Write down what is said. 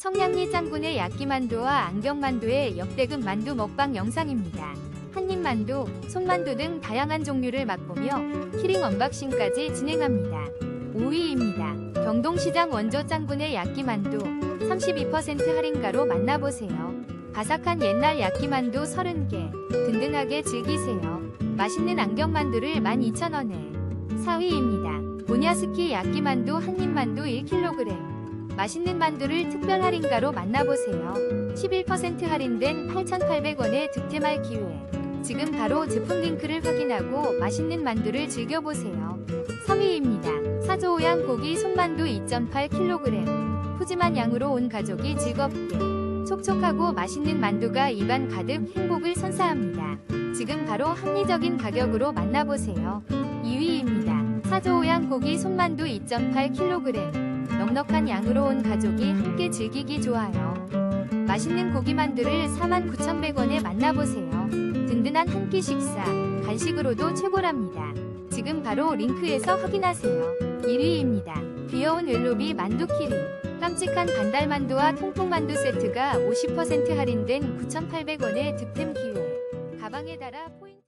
청량리 짱군의 야끼만두와 안경만두의 역대급 만두 먹방 영상입니다. 한입만두, 손만두 등 다양한 종류를 맛보며 키링 언박싱까지 진행합니다. 5위입니다. 경동시장 원조 짱군의 야끼만두 32% 할인가로 만나보세요. 바삭한 옛날 야끼만두 30개 든든하게 즐기세요. 맛있는 안경만두를 12,000원에 4위입니다. 보냐스키 야끼만두 한입만두 1kg 맛있는 만두를 특별 할인가로 만나보세요. 11% 할인된 8,800원의 득템할 기회. 지금 바로 제품 링크를 확인하고 맛있는 만두를 즐겨보세요. 3위입니다. 사조오양 고기 손만두 2.8kg. 푸짐한 양으로 온 가족이 즐겁게 촉촉하고 맛있는 만두가 입안 가득 행복을 선사합니다. 지금 바로 합리적인 가격으로 만나보세요. 2위입니다. 사조오양 고기 손만두 2.8kg. 넉넉한 양으로 온 가족이 함께 즐기기 좋아요. 맛있는 고기 만두를 49,100원에 만나보세요. 든든한 한 끼 식사, 간식으로도 최고랍니다. 지금 바로 링크에서 확인하세요. 1위입니다. 귀여운 웰로비 만두 키링. 깜찍한 반달만두와 통풍만두 세트가 50% 할인된 9,800원의 득템 기회. 가방에 달아 포인트